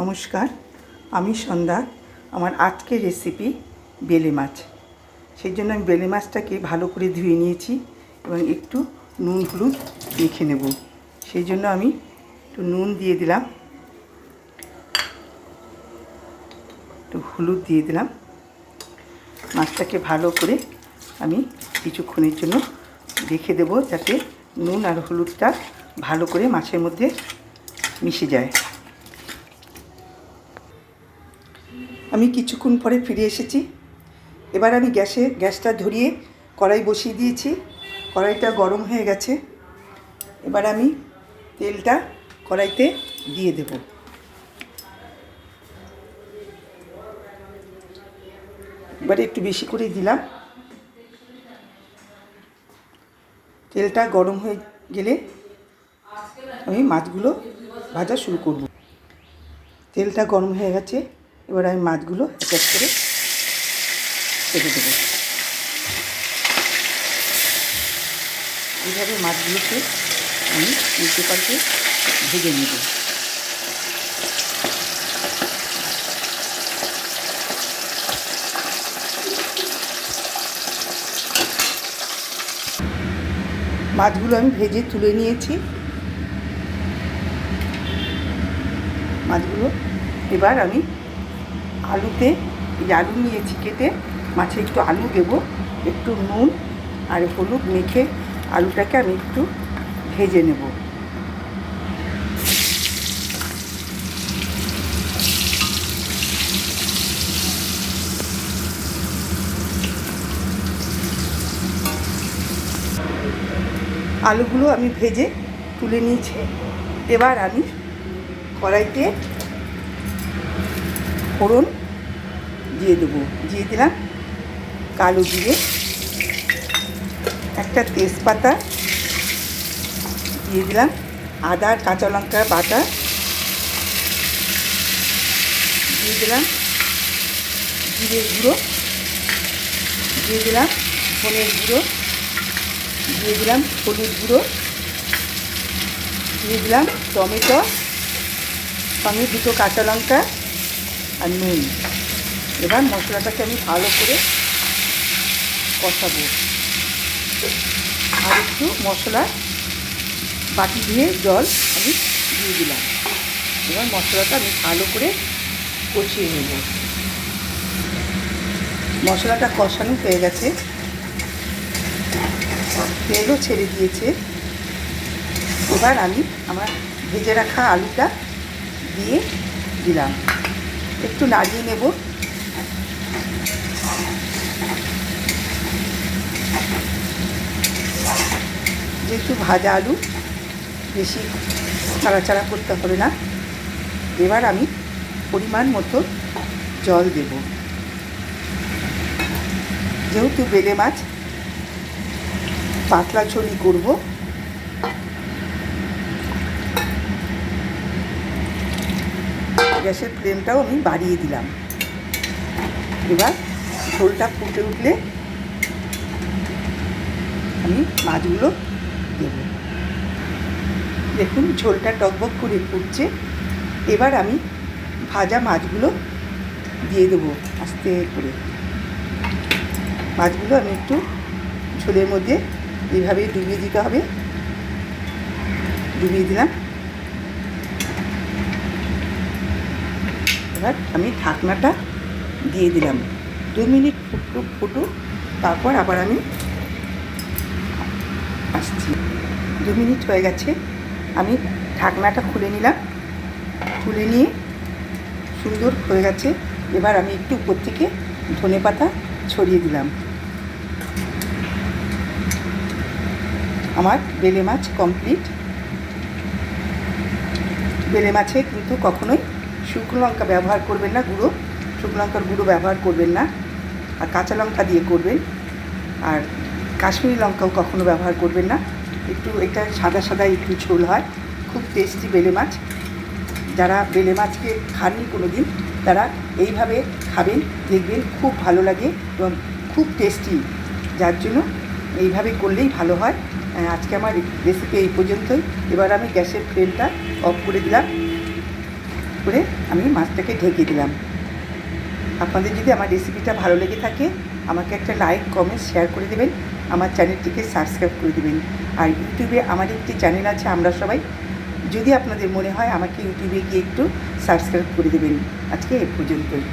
নমস্কার, আমি সন্ধ্যা, আমার আজকের রেসিপি বেলে মাছ। সেই জন্য আমি বেলে মাছটাকে ভালো করে ধুয়ে নিয়েছি এবং একটু নুন হলুদ মেখে নেব। সেই জন্য আমি একটু নুন দিয়ে দিলাম। একটু হলুদ দিয়ে দিলাম। মাছটাকে ভালো করে আমি কিছুক্ষণের জন্য রেখে দেবো যাতে নুন আর হলুদটা ভালো করে মাছের মধ্যে মিশে যায়। আমি কিছুক্ষণ পরে ফিরে এসেছি। এবার আমি গ্যাসে, গ্যাসটা ধরিয়ে কড়াই বসিয়ে দিয়েছি। কড়াইটা গরম হয়ে গেছে। এবার আমি তেলটা কড়াইতে দিয়ে দেব। এবারে একটু বেশি করে দিলাম। তেলটা গরম হয়ে গেলে আমি মাছগুলো ভাজা শুরু করব। তেলটা গরম হয়ে গেছে। এবার আমি মাছগুলো এক এক করে ছেড়ে দেবো। এইভাবে মাছগুলোকে আমি উল্টে পাল্টে ভেজে নেব। মাছগুলো আমি ভেজে তুলে নিয়েছি। মাছগুলো এবার আমি আলুতে, এই আলু নিয়েছি কেটে, মাছে একটু আলু দেবো, একটু নুন আর হলুদ মেখে আলুটাকে আমি একটু ভেজে নেব। আলুগুলো আমি ভেজে তুলে নিয়েছি। এবার আমি কড়াইতে ফোড়ন দিয়ে দেবো। দিয়ে দিলাম কালো জিরে, একটা তেজপাতা দিয়ে দিলাম, আদা, কাঁচা লঙ্কা বাটা দিয়ে দিলাম, জিরে গুঁড়ো দিয়ে দিলাম, ধনের গুঁড়ো দিয়ে দিলাম, হলুদ গুঁড়ো দিয়ে দিলাম, টমেটো, সঙ্গে দুটো কাঁচা লঙ্কা আর নুন। এবার মশলাটাকে আমি ভালো করে কষাবো। আর একটু মশলা বাটি দিয়ে জল আমি দিয়ে দিলাম। এবার মশলাটা আমি ভালো করে কষিয়ে নেব। মশলাটা কষানো হয়ে গেছে। তেলও ছেড়ে দিয়েছে। এবার আমি আমার ভেজে রাখা আলুটা দিয়ে দিলাম। একটু নাড়িয়ে নেব। যেহেতু ভাজা আলু, বেশি ছাড়াছাড়া করতে হবে না। এবার আমি পরিমাণ মতো জল দেব। যেহেতু বেলে মাছ, পাতলা ছড়ি করব। গ্যাসের ফ্লেমটাও আমি বাড়িয়ে দিলাম। এবার ঝোলটা ফুটে উঠলে আমি মাছগুলো দেব। দেখুন, ঝোলটা টকবক করে ফুটছে। এবার আমি ভাজা মাছগুলো দিয়ে দেবো আস্তে করে। মাছগুলো আমি একটু ঝোলের মধ্যে এইভাবে ডুবিয়ে দিতে হবে। ডুবিয়ে দিলাম। এবার আমি ঢাকনাটা দিয়ে দিলাম। দু মিনিট ফুটুক ফুটুক তারপর আবার আমি আসছি। দু মিনিট হয়ে গেছে, আমি ঢাকনাটা খুলে নিলাম। খুলে নিয়ে সুন্দর হয়ে গেছে, এবার আমি একটু উপর থেকে ধনে পাতা ছড়িয়ে দিলাম। আমার বেলে মাছ কমপ্লিট। বেলে মাছে কিন্তু কখনোই শুকনো লঙ্কা ব্যবহার করবেন না, গুঁড়ো। শুকনো লঙ্কার গুঁড়ো ব্যবহার করবেন না। আর কাঁচা লঙ্কা দিয়ে করবেন। আর কাশ্মীরি লঙ্কাও কখনো ব্যবহার করবেন না। একটু, এটা সাদা সাদা একটু ঝোল হয়। খুব টেস্টি বেলে মাছ। যারা বেলে মাছকে খাননি কোনো দিন তারা এইভাবে খাবেন, দেখবেন খুব ভালো লাগে এবং খুব টেস্টি যার জন্য এইভাবে করলেই ভালো হয়। আজকে আমার রেসিপি এই পর্যন্তই। এবার আমি গ্যাসের ফ্লেমটা অফ করে দিলাম। করে আমি মাছটাকে ঢেকে দিলাম। আপনাদের যদি আমার রেসিপিটা ভালো লেগে থাকে, আমাকে একটা লাইক কমেন্ট শেয়ার করে দেবেন। আমার চ্যানেলটিকে সাবস্ক্রাইব করে দেবেন। আর ইউটিউবে আমার একটি চ্যানেল আছে, আমরা সবাই। যদি আপনাদের মনে হয়, আমাকে ইউটিউবে গিয়ে একটু সাবস্ক্রাইব করে দেবেন। আজকে এ পর্যন্তই।